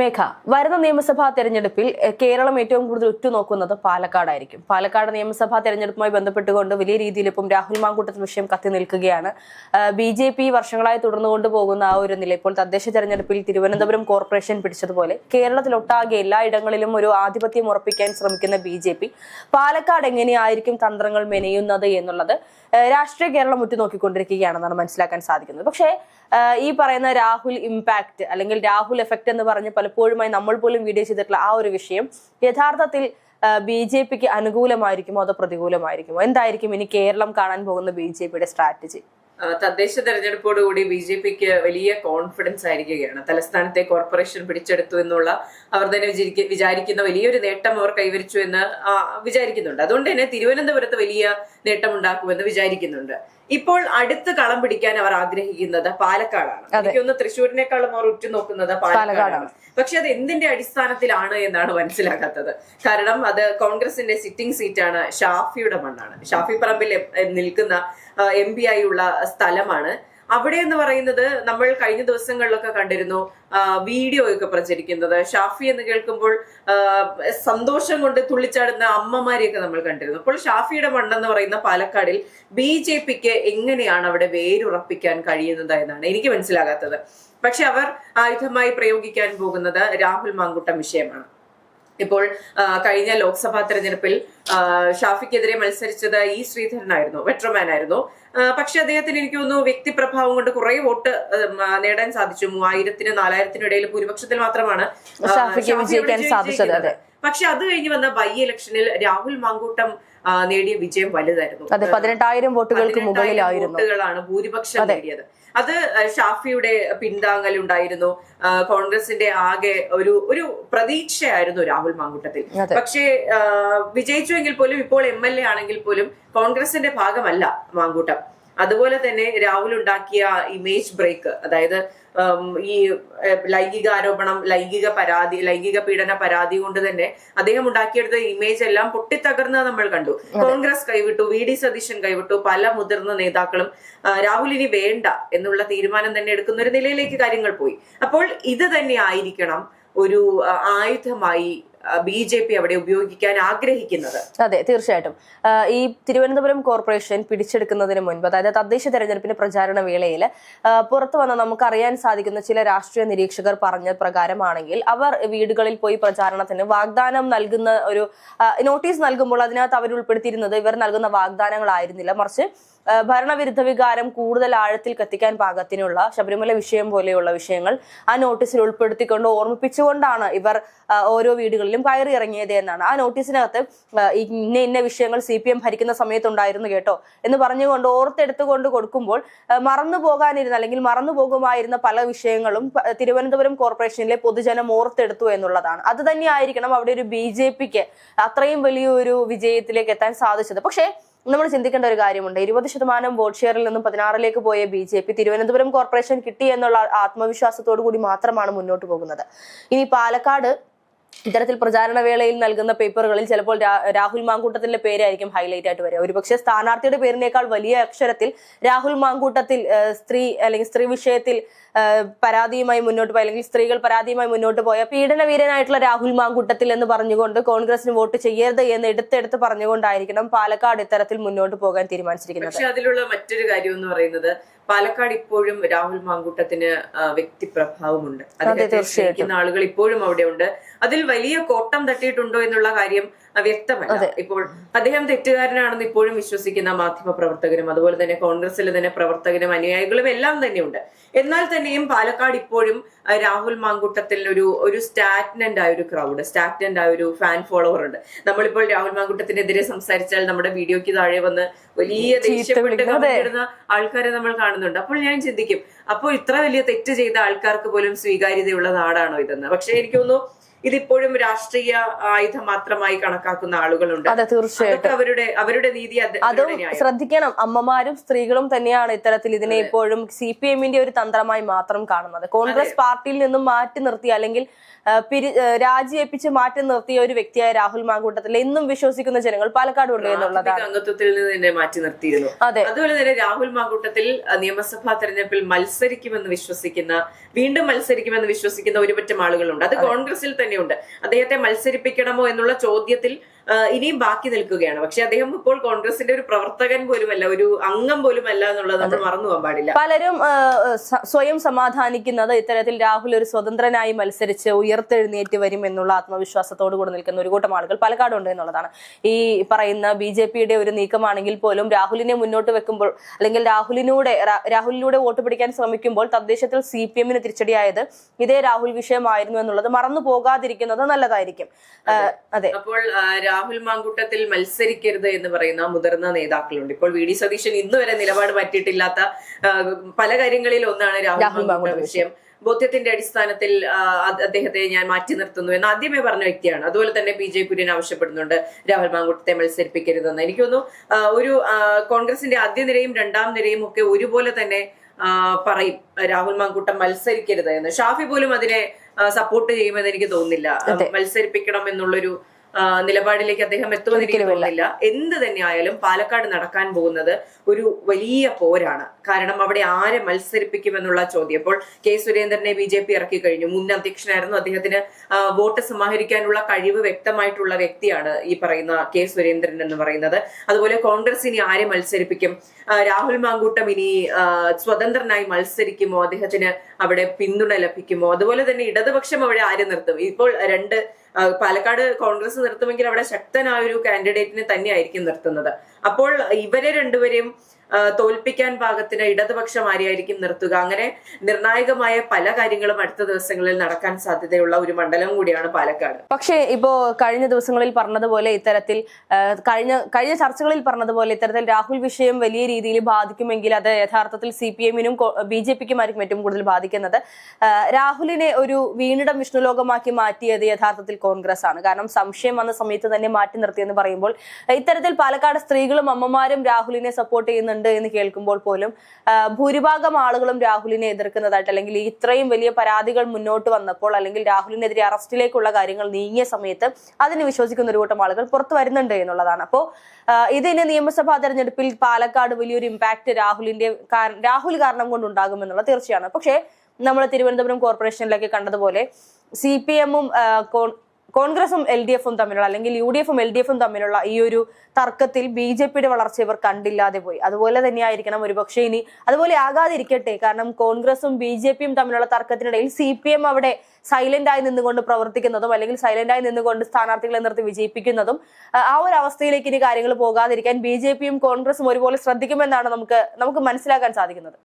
മേഘ വരുന്ന നിയമസഭാ തെരഞ്ഞെടുപ്പിൽ കേരളം ഏറ്റവും കൂടുതൽ ഉറ്റുനോക്കുന്നത് പാലക്കാടായിരിക്കും. പാലക്കാട് നിയമസഭാ തെരഞ്ഞെടുപ്പുമായി ബന്ധപ്പെട്ടുകൊണ്ട് വലിയ രീതിയിൽ ഇപ്പം രാഹുൽ മാങ്കൂട്ടത്തിൽ വിഷയം കത്തി നിൽക്കുകയാണ്. ബി ജെ പി വർഷങ്ങളായി തുടർന്നുകൊണ്ട് പോകുന്ന ആ ഒരു നില ഇപ്പോൾ തദ്ദേശ തെരഞ്ഞെടുപ്പിൽ തിരുവനന്തപുരം കോർപ്പറേഷൻ പിടിച്ചതുപോലെ കേരളത്തിലൊട്ടാകെ എല്ലായിടങ്ങളിലും ഒരു ആധിപത്യം ഉറപ്പിക്കാൻ ശ്രമിക്കുന്ന ബി ജെ പി പാലക്കാട് എങ്ങനെയായിരിക്കും തന്ത്രങ്ങൾ മെനയുന്നത് എന്നുള്ളത് രാഷ്ട്രീയ കേരളം ഉറ്റുനോക്കിക്കൊണ്ടിരിക്കുകയാണെന്നാണ് മനസ്സിലാക്കാൻ സാധിക്കുന്നത്. പക്ഷേ ഈ പറയുന്ന രാഹുൽ ഇമ്പാക്ട് അല്ലെങ്കിൽ രാഹുൽ എഫക്റ്റ് എന്ന് പറഞ്ഞ് പലപ്പോഴുമായി നമ്മൾ പോലും വീഡിയോ ചെയ്തിട്ടുള്ള ആ ഒരു വിഷയം യഥാർത്ഥത്തിൽ ബി ജെ പിക്ക് അനുകൂലമായിരിക്കുമോ അതോ പ്രതികൂലമായിരിക്കുമോ? എന്തായിരിക്കും ഇനി കേരളം കാണാൻ പോകുന്ന ബി ജെ പിയുടെ സ്ട്രാറ്റജി തദ്ദേശ തെരഞ്ഞെടുപ്പോടുകൂടി ബി ജെ പിക്ക് വലിയ കോൺഫിഡൻസ് ആയിരിക്കുകയാണ്. തലസ്ഥാനത്തെ കോർപ്പറേഷൻ പിടിച്ചെടുത്തു എന്നുള്ള അവർ തന്നെ വിചാരിക്ക- വിചാരിക്കുന്ന വലിയൊരു നേട്ടം അവർ കൈവരിച്ചു എന്ന് വിചാരിക്കുന്നുണ്ട്. അതുകൊണ്ട് തന്നെ തിരുവനന്തപുരത്ത് വലിയ നേട്ടമുണ്ടാക്കുമെന്ന് വിചാരിക്കുന്നുണ്ട്. ഇപ്പോൾ അടുത്ത് കളം പിടിക്കാൻ അവർ ആഗ്രഹിക്കുന്നത് പാലക്കാടാണ്. എനിക്കൊന്ന് തൃശ്ശൂരിനേക്കാളും അവർ ഉറ്റുനോക്കുന്നത് പാലക്കാടാണ്. പക്ഷെ അത് എന്തിന്റെ അടിസ്ഥാനത്തിലാണ് എന്നാണ് മനസ്സിലാക്കാത്തത് കാരണം അത് കോൺഗ്രസിന്റെ സിറ്റിംഗ് സീറ്റാണ് ഷാഫിയുടെ മണ്ണാണ്. ഷാഫി പറമ്പിൽ നിൽക്കുന്ന എം പി ആയുള്ള സ്ഥലമാണ്. അവിടെ എന്ന് പറയുന്നത് നമ്മൾ കഴിഞ്ഞ ദിവസങ്ങളിലൊക്കെ കണ്ടിരുന്നു വീഡിയോ ഒക്കെ പ്രചരിക്കുന്നത്. ഷാഫി എന്ന് കേൾക്കുമ്പോൾ സന്തോഷം കൊണ്ട് തുള്ളിച്ചാടുന്ന അമ്മമാരെയൊക്കെ നമ്മൾ കണ്ടിരുന്നു. അപ്പോൾ ഷാഫിയുടെ മണ്ണെന്ന് പറയുന്ന പാലക്കാടിൽ ബി ജെ പിക്ക് എങ്ങനെയാണ് അവിടെ വേരുറപ്പിക്കാൻ കഴിയുന്നത് എന്നാണ് എനിക്ക് മനസ്സിലാകാത്തത്. പക്ഷെ അവർ ആയുധമായി പ്രയോഗിക്കാൻ പോകുന്നത് രാഹുൽ മാങ്കുട്ടം വിഷയമാണ്. ഇപ്പോൾ കഴിഞ്ഞ ലോക്സഭാ തെരഞ്ഞെടുപ്പിൽ ഷാഫിക്കെതിരെ മത്സരിച്ചത് ഇ ശ്രീധരനായിരുന്നു വെട്രോമാൻ ആയിരുന്നു പക്ഷെ അദ്ദേഹത്തിന് എനിക്ക് തോന്നുന്നു വ്യക്തിപ്രഭാവം കൊണ്ട് കുറെ വോട്ട് നേടാൻ സാധിച്ചു. മൂവായിരത്തിന് നാലായിരത്തിനും ഇടയിൽ ഭൂരിപക്ഷത്തിൽ മാത്രമാണ് ആ, ഷാഫിക്ക് വിജയിക്കാൻ സാധിച്ചത്, അതെ. പക്ഷെ അത് കഴിഞ്ഞ് വന്ന ബൈ ഇലക്ഷനിൽ രാഹുൽ മാങ്കൂട്ടം നേടിയ വിജയം വലുതായിരുന്നു. അതെ പതിനെട്ടായിരം വോട്ടുകൾക്ക് മുകളിലായിരുന്നു. വോട്ടുകളാണ് ഭൂരിപക്ഷം നേടിയത്. അത് ഷാഫിയുടെ പിന്താങ്ങൽ ഉണ്ടായിരുന്നു. കോൺഗ്രസിന്റെ ആകെ ഒരു ഒരു പ്രതീക്ഷയായിരുന്നു രാഹുൽ മാങ്കൂട്ടത്തിൽ. പക്ഷേ വിജയിച്ചുവെങ്കിൽ പോലും ഇപ്പോൾ എം എൽ എ ആണെങ്കിൽ പോലും കോൺഗ്രസിന്റെ ഭാഗമല്ല മാങ്കൂട്ടം. അതുപോലെ തന്നെ രാഹുൽ ഉണ്ടാക്കിയ ഇമേജ് ബ്രേക്ക് അതായത് ഈ ലൈംഗിക ആരോപണം ലൈംഗിക പരാതി ലൈംഗിക പീഡന പരാതി കൊണ്ട് തന്നെ അദ്ദേഹം ഉണ്ടാക്കിയെടുത്ത ഇമേജ് എല്ലാം പൊട്ടിത്തകർന്നത് നമ്മൾ കണ്ടു. കോൺഗ്രസ് കൈവിട്ടു വി ഡി സതീശൻ കൈവിട്ടു പല മുതിർന്ന നേതാക്കളും രാഹുൽ ഇനി വേണ്ട എന്നുള്ള തീരുമാനം തന്നെ എടുക്കുന്ന ഒരു നിലയിലേക്ക് കാര്യങ്ങൾ പോയി. അപ്പോൾ ഇത് തന്നെ ആയിരിക്കണം ഒരു ആയുധമായി ബി ജെ പി അവിടെ ഉപയോഗിക്കാൻ ആഗ്രഹിക്കുന്നത്. അതെ തീർച്ചയായിട്ടും. ഈ തിരുവനന്തപുരം കോർപ്പറേഷൻ പിടിച്ചെടുക്കുന്നതിന് മുൻപ് അതായത് തദ്ദേശ തെരഞ്ഞെടുപ്പിന്റെ പ്രചാരണ വേളയിൽ പുറത്തു വന്ന നമുക്ക് അറിയാൻ സാധിക്കുന്ന ചില രാഷ്ട്രീയ നിരീക്ഷകർ പറഞ്ഞ പ്രകാരമാണെങ്കിൽ അവർ വീടുകളിൽ പോയി പ്രചാരണത്തിന് വാഗ്ദാനം നൽകുന്ന ഒരു നോട്ടീസ് നൽകുമ്പോൾ അതിനകത്ത് അവർ ഉൾപ്പെടുത്തിയിരുന്നത് ഇവർ നൽകുന്ന വാഗ്ദാനങ്ങളായിരുന്നില്ല. മറിച്ച് ഭരണവിരുദ്ധ വികാരം കൂടുതൽ ആഴത്തിൽ കത്തിക്കാൻ പാകത്തിനുള്ള ശബരിമല വിഷയം പോലെയുള്ള വിഷയങ്ങൾ ആ നോട്ടീസിൽ ഉൾപ്പെടുത്തിക്കൊണ്ട് ഓർമ്മിപ്പിച്ചുകൊണ്ടാണ് ഇവർ ഓരോ വീടുകളിലും കയറി ഇറങ്ങിയത് എന്നാണ്. ആ നോട്ടീസിനകത്ത് ഇന്ന ഇന്ന വിഷയങ്ങൾ സി പി എം ഭരിക്കുന്ന സമയത്തുണ്ടായിരുന്നു കേട്ടോ എന്ന് പറഞ്ഞുകൊണ്ട് ഓർത്തെടുത്തുകൊണ്ട് കൊടുക്കുമ്പോൾ മറന്നു പോകാനിരുന്ന അല്ലെങ്കിൽ മറന്നു പോകുമായിരുന്ന പല വിഷയങ്ങളും തിരുവനന്തപുരം കോർപ്പറേഷനിലെ പൊതുജനം ഓർത്തെടുത്തു എന്നുള്ളതാണ്. അത് തന്നെയായിരിക്കണം അവിടെ ഒരു ബി ജെ പിക്ക് അത്രയും വലിയൊരു വിജയത്തിലേക്ക് എത്താൻ സാധിച്ചത്. പക്ഷേ നമ്മൾ ചിന്തിക്കേണ്ട ഒരു കാര്യമുണ്ട്. ഇരുപത് ശതമാനം വോട്ട് ഷെയറിൽ നിന്നും പതിനാറിലേക്ക് പോയ B J P Thiruvananthapuram corporation കിട്ടി എന്നുള്ള ആത്മവിശ്വാസത്തോടു കൂടി മാത്രമാണ് മുന്നോട്ട് പോകുന്നത്. ഇനി പാലക്കാട് ഇത്തരത്തിൽ പ്രചാരണ വേളയിൽ നൽകുന്ന പേപ്പറുകളിൽ ചിലപ്പോൾ രാഹുൽ മാങ്കൂട്ടത്തിന്റെ പേരായിരിക്കും ഹൈലൈറ്റ് ആയിട്ട് വരിക. ഒരുപക്ഷെ സ്ഥാനാർത്ഥിയുടെ പേരിനേക്കാൾ വലിയ അക്ഷരത്തിൽ രാഹുൽ മാങ്കൂട്ടത്തിൽ സ്ത്രീ അല്ലെങ്കിൽ സ്ത്രീ വിഷയത്തിൽ പരാതിയുമായി മുന്നോട്ട് പോയ അല്ലെങ്കിൽ സ്ത്രീകൾ പരാതിയുമായി മുന്നോട്ട് പോയ പീഡനവീരനായിട്ടുള്ള രാഹുൽ മാങ്കൂട്ടത്തിൽ എന്ന് പറഞ്ഞുകൊണ്ട് കോൺഗ്രസിന് വോട്ട് ചെയ്യരുത് എന്ന് എടുത്തെടുത്ത് പറഞ്ഞുകൊണ്ടായിരിക്കണം പാലക്കാട് ഇത്തരത്തിൽ മുന്നോട്ട് പോകാൻ തീരുമാനിച്ചിരിക്കുന്നത്. അതിലുള്ള മറ്റൊരു കാര്യം എന്ന് പറയുന്നത് പാലക്കാട് ഇപ്പോഴും രാഹുൽ മാങ്കൂട്ടത്തിന് വ്യക്തി വ്യക്തിപ്രഭാവമുണ്ട്. അദ്ദേഹത്തെ. സ്നേഹിക്കുന്ന ആളുകൾ ഇപ്പോഴും അവിടെ ഉണ്ട് അതിൽ വലിയ കോട്ടം തട്ടിയിട്ടുണ്ടോ എന്നുള്ള കാര്യം വ്യക്തമല്ല. ഇപ്പോൾ അദ്ദേഹം തെറ്റുകാരനാണെന്ന് ഇപ്പോഴും വിശ്വസിക്കുന്ന മാധ്യമ പ്രവർത്തകരും അതുപോലെ തന്നെ കോൺഗ്രസിലെ തന്നെ പ്രവർത്തകരും അനുയായികളും എല്ലാം തന്നെയുണ്ട്. എന്നാൽ തന്നെയും പാലക്കാട് ഇപ്പോഴും രാഹുൽ മാങ്കൂട്ടത്തിൽ ഒരു ഒരു സ്റ്റാറ്റ്നന്റ് ആയ ഒരു ക്രൗഡ് സ്റ്റാറ്റ്നന്റ് ആയ ഒരു ഫാൻ ഫോളോവർ ഉണ്ട്. നമ്മളിപ്പോൾ രാഹുൽ മാങ്കൂട്ടത്തിനെതിരെ സംസാരിച്ചാൽ നമ്മുടെ വീഡിയോയ്ക്ക് താഴെ വന്ന് വലിയ ദേഷ്യപ്പെട്ട് ഇടുന്ന ആൾക്കാരെ നമ്മൾ കാണുന്നുണ്ട്. അപ്പോൾ ഞാൻ ചിന്തിക്കും അപ്പോൾ ഇത്ര വലിയ തെറ്റ് ചെയ്ത ആൾക്കാർക്ക് പോലും സ്വീകാര്യതയുള്ള നാടാണോ ഇതെന്ന്? പക്ഷെ എനിക്ക് തോന്നുന്നു ഇതിപ്പോഴും രാഷ്ട്രീയ ആയുധം മാത്രമായി കണക്കാക്കുന്ന ആളുകളുണ്ട്. അതെ തീർച്ചയായിട്ടും. അവരുടെ അവരുടെ നീതി അത്. ശ്രദ്ധിക്കണം. അമ്മമാരും സ്ത്രീകളും തന്നെയാണ് ഇത്തരത്തിൽ ഇതിനെ ഇപ്പോഴും സി പി എമ്മിന്റെ ഒരു തന്ത്രമായി മാത്രം കാണുന്നത്. കോൺഗ്രസ് പാർട്ടിയിൽ നിന്നും മാറ്റി നിർത്തി അല്ലെങ്കിൽ പിരി രാജിയേപ്പിച്ച് മാറ്റി നിർത്തിയ ഒരു വ്യക്തിയായ രാഹുൽ മാങ്കൂട്ടത്തിൽ എന്നും വിശ്വസിക്കുന്ന ജനങ്ങൾ പാലക്കാട് ഉണ്ട് എന്നുള്ളതാണ്. പ്രാഥമിക അംഗത്വത്തിൽ നിന്ന് തന്നെ മാറ്റി നിർത്തിയിരുന്നു. അതെ. അതുപോലെ തന്നെ രാഹുൽ മാങ്കൂട്ടത്തിൽ നിയമസഭാ തെരഞ്ഞെടുപ്പിൽ മത്സരിക്കുമെന്ന് വിശ്വസിക്കുന്ന വീണ്ടും മത്സരിക്കുമെന്ന് വിശ്വസിക്കുന്ന ഒരുപറ്റം ആളുകളുണ്ട്. അത് കോൺഗ്രസിൽ തന്നെയുണ്ട്. അദ്ദേഹത്തെ മത്സരിപ്പിക്കണമോ എന്നുള്ള ചോദ്യത്തിൽ ഇനിയും ബാക്കി നിൽക്കുകയാണ്. പക്ഷെ അദ്ദേഹം ഇപ്പോൾ കോൺഗ്രസിന്റെ ഒരു പ്രവർത്തകൻ പോലുമല്ല ഒരു അംഗം പോലുമല്ല എന്നുള്ളത് നമ്മൾ മറന്നു പോകാൻ പാടില്ല. പലരും സ്വയം സമാധാനിക്കുന്നത് ഇത്തരത്തിൽ രാഹുൽ ഒരു സ്വതന്ത്രനായി മത്സരിച്ച് ഉയർത്തെഴുന്നേറ്റ് വരും എന്നുള്ള ആത്മവിശ്വാസത്തോടു കൂടി നിൽക്കുന്ന ഒരു കൂട്ടം ആളുകൾ പാലക്കാടുണ്ട് എന്നുള്ളതാണ്. ഈ പറയുന്ന ബി ജെ പിയുടെ ഒരു നീക്കമാണെങ്കിൽ പോലും രാഹുലിനെ മുന്നോട്ട് വെക്കുമ്പോൾ അല്ലെങ്കിൽ രാഹുലിനൂടെ രാഹുലിലൂടെ വോട്ട് പിടിക്കാൻ ശ്രമിക്കുമ്പോൾ തദ്ദേശത്തിൽ സി പി എമ്മിന് തിരിച്ചടിയായത് ഇതേ രാഹുൽ വിഷയമായിരുന്നു എന്നുള്ളത് മറന്നു പോകാതിരിക്കുന്നത് നല്ലതായിരിക്കും. അതെ. അപ്പോൾ രാഹുൽ മാങ്കൂട്ടത്തിൽ മത്സരിക്കരുത് എന്ന് പറയുന്ന മുതിർന്ന നേതാക്കളുണ്ട്. ഇപ്പോൾ വി ഡി സതീശൻ ഇന്നുവരെ നിലപാട് മാറ്റിയിട്ടില്ലാത്ത പല കാര്യങ്ങളിൽ ഒന്നാണ് രാഹുൽ മാങ്കൂട്ട വിഷയം. ബോധ്യത്തിന്റെ അടിസ്ഥാനത്തിൽ അദ്ദേഹത്തെ ഞാൻ മാറ്റി നിർത്തുന്നു എന്ന് ആദ്യമേ പറഞ്ഞ വ്യക്തിയാണ്. അതുപോലെ തന്നെ പി ജെ കുര്യൻ ആവശ്യപ്പെടുന്നുണ്ട് രാഹുൽ മാങ്കൂട്ടത്തെ മത്സരിപ്പിക്കരുതെന്ന്. എനിക്ക് തോന്നുന്നു ഒരു കോൺഗ്രസിന്റെ ആദ്യ നിരയും രണ്ടാം നിരയും ഒക്കെ ഒരുപോലെ തന്നെ പറയും രാഹുൽ മാങ്കൂട്ടം മത്സരിക്കരുത് എന്ന്. ഷാഫി പോലും അതിനെ സപ്പോർട്ട് ചെയ്യുമെന്ന് എനിക്ക് തോന്നുന്നില്ല. മത്സരിപ്പിക്കണം എന്നുള്ളൊരു നിലപാടിലേക്ക് അദ്ദേഹം എത്തുമെന്ന് തോന്നുന്നില്ല എന്ത് തന്നെ ആയാലും പാലക്കാട് നടക്കാൻ പോകുന്നത് ഒരു വലിയ പോരാണ്. കാരണം അവിടെ ആരെ മത്സരിപ്പിക്കുമെന്നുള്ള ചോദ്യം ഇപ്പോൾ കെ സുരേന്ദ്രനെ ബി ജെ പി ഇറക്കി കഴിഞ്ഞു. മുൻ അധ്യക്ഷനായിരുന്നു. അദ്ദേഹത്തിന് വോട്ട് സമാഹരിക്കാനുള്ള കഴിവ് വ്യക്തമായിട്ടുള്ള വ്യക്തിയാണ് ഈ പറയുന്ന കെ സുരേന്ദ്രൻ എന്ന് പറയുന്നത്. അതുപോലെ കോൺഗ്രസ് ഇനി ആരെ മത്സരിപ്പിക്കും? രാഹുൽ മാങ്കൂട്ടം ഇനി സ്വതന്ത്രനായി മത്സരിക്കുമോ? അദ്ദേഹത്തിന് അവിടെ പിന്തുണ ലഭിക്കുമോ? അതുപോലെ തന്നെ ഇടതുപക്ഷം അവിടെ ആര് നിർത്തും? ഇപ്പോൾ രണ്ട് പാലക്കാട് കോൺഗ്രസ് നിർത്തുമെങ്കിൽ അവിടെ ശക്തനായ ഒരു കാൻഡിഡേറ്റിനെ തന്നെയായിരിക്കും നിർത്തുന്നത്. അപ്പോൾ ഇവരെ രണ്ടുപേരെയും തോൽപ്പിക്കാൻ പാകത്തിന് ഇടതുപക്ഷം ആരെയായിരിക്കും നിർത്തുക? അങ്ങനെ നിർണായകമായ പല കാര്യങ്ങളും അടുത്ത ദിവസങ്ങളിൽ നടക്കാൻ സാധ്യതയുള്ള ഒരു മണ്ഡലം കൂടിയാണ് പാലക്കാട്. പക്ഷേ ഇപ്പോ കഴിഞ്ഞ ദിവസങ്ങളിൽ പറഞ്ഞതുപോലെ ഇത്തരത്തിൽ കഴിഞ്ഞ കഴിഞ്ഞ ചർച്ചകളിൽ പറഞ്ഞതുപോലെ ഇത്തരത്തിൽ രാഹുൽ വിഷയം വലിയ രീതിയിൽ ബാധിക്കുമെങ്കിൽ അത് യഥാർത്ഥത്തിൽ സി പി എമ്മിനും ബി ജെ പിക്കുമായിരിക്കും ഏറ്റവും കൂടുതൽ ബാധിക്കുന്നത്. രാഹുലിനെ ഒരു വീണിടം വിഷ്ണുലോകമാക്കി മാറ്റിയത് യഥാർത്ഥത്തിൽ കോൺഗ്രസ് ആണ് കാരണം സംശയം വന്ന സമയത്ത് തന്നെ മാറ്റി നിർത്തിയെന്ന് പറയുമ്പോൾ ഇത്തരത്തിൽ പാലക്കാട് സ്ത്രീകളും അമ്മമാരും രാഹുലിനെ സപ്പോർട്ട് ചെയ്യുന്നുണ്ട്. എന്ന് കേൾക്കുമ്പോൾ പോലും ഭൂരിഭാഗം ആളുകളും രാഹുലിനെ എതിർക്കുന്നതായിട്ട് അല്ലെങ്കിൽ ഇത്രയും വലിയ പരാതികൾ മുന്നോട്ട് വന്നപ്പോൾ അല്ലെങ്കിൽ രാഹുലിനെതിരെ അറസ്റ്റിലേക്കുള്ള കാര്യങ്ങൾ നീങ്ങിയ സമയത്ത് അതിന് വിശ്വസിക്കുന്ന ഒരു കൂട്ടം ആളുകൾ പുറത്തു വരുന്നുണ്ട് എന്നുള്ളതാണ്. അപ്പോൾ ഇതിന് നിയമസഭാ തെരഞ്ഞെടുപ്പിൽ പാലക്കാട് വലിയൊരു ഇമ്പാക്ട് രാഹുലിന്റെ രാഹുൽ കാരണം കൊണ്ടുണ്ടാകുമെന്നുള്ളത് തീർച്ചയാണ്. പക്ഷേ നമ്മൾ തിരുവനന്തപുരം കോർപ്പറേഷനിലൊക്കെ കണ്ടതുപോലെ സി പി എമ്മും കോൺഗ്രസും എൽ ഡി എഫും തമ്മിലുള്ള അല്ലെങ്കിൽ യു ഡി എഫും എൽ ഡി എഫും തമ്മിലുള്ള ഈ ഒരു തർക്കത്തിൽ ബി ജെ പിയുടെ വളർച്ച ഇവർ കണ്ടില്ലാതെ പോയി. അതുപോലെ തന്നെയായിരിക്കണം ഒരുപക്ഷെ ഇനി അതുപോലെ ആകാതിരിക്കട്ടെ. കാരണം കോൺഗ്രസും ബി ജെ പിയും തമ്മിലുള്ള തർക്കത്തിനിടയിൽ സി പി എം അവിടെ സൈലന്റ് ആയി നിന്നുകൊണ്ട് പ്രവർത്തിക്കുന്നതും അല്ലെങ്കിൽ സൈലന്റ് ആയി നിന്നുകൊണ്ട് സ്ഥാനാർത്ഥികളെ നിർത്തി വിജയിപ്പിക്കുന്നതും ആ, ഒരു അവസ്ഥയിലേക്ക് ഇനി കാര്യങ്ങൾ പോകാതിരിക്കാൻ ബി ജെ പിയും കോൺഗ്രസും ഒരുപോലെ ശ്രദ്ധിക്കുമെന്നാണ് നമുക്ക് നമുക്ക് മനസ്സിലാക്കാൻ സാധിക്കുന്നത്.